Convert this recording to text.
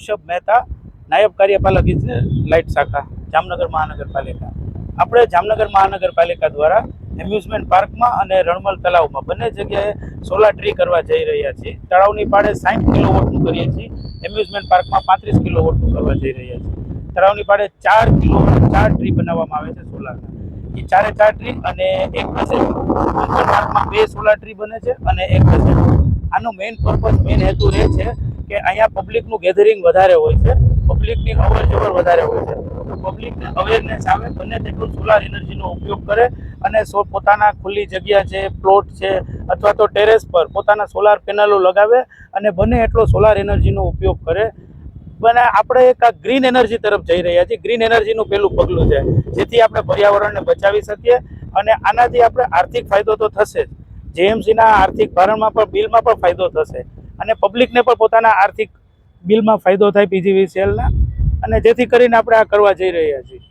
ઋષભ મહેતા, નાયબ કાર્યપાલક લાઇટ શાખા, જામનગર મહાનગરપાલિકા. આપણે જામનગર મહાનગરપાલિકા દ્વારા એમ્યુઝમેન્ટ પાર્કમાં અને રણમલ તલાવમાં બંને જગ્યાએ સોલાર ટ્રી કરવા જઈ રહ્યા છીએ. તળાવની પાડે સાઠ કિલોવોટનું કરીએ છીએ. એમ્યુઝમેન્ટ પાર્કમાં પાંત્રીસ કિલોવોટનું કરવા જઈ રહ્યા છીએ. તળાવની પાડે ચાર કિલો, ચાર ટ્રી બનાવવામાં આવે છે સોલારના. એ ચારે ચાર ટ્રી અને એક બજેટ પાર્કમાં બે સોલાર ટ્રી બને છે અને એક બજેટ આનો મેઇન પર્પઝ મેઇન હેતુ રહે છે કે અહીંયા પબ્લિકનું ગેધરિંગ વધારે હોય છે. પબ્લિકની અવર જવર વધારે હોય છે. પબ્લિકને અવેરનેસ આવે, બને તેટલું સોલાર એનર્જીનો ઉપયોગ કરે અને સો પોતાના ખુલ્લી જગ્યા છે પ્લોટ છે, અથવા તો ટેરેસ પર પોતાના સોલાર પેનલો લગાવે અને બને એટલો સોલાર એનર્જીનો ઉપયોગ કરે. બને આપણે એક આ ગ્રીન એનર્જી તરફ જઈ રહ્યા છીએ. ગ્રીન એનર્જીનું પહેલું પગલું છે, જેથી આપણે પર્યાવરણને બચાવી શકીએ અને આનાથી આપણે આર્થિક ફાયદો તો થશે જ. જેએમસીના આર્થિક ભારણમાં પણ બિલમાં પણ ફાયદો થશે. અને પબ્લિકને પણ પોતાના આર્થિક બિલમાં ફાયદો થાય પીજીવીસીએલના અને જેથી કરીને આપણે આ કરવા જઈ રહ્યા છીએ.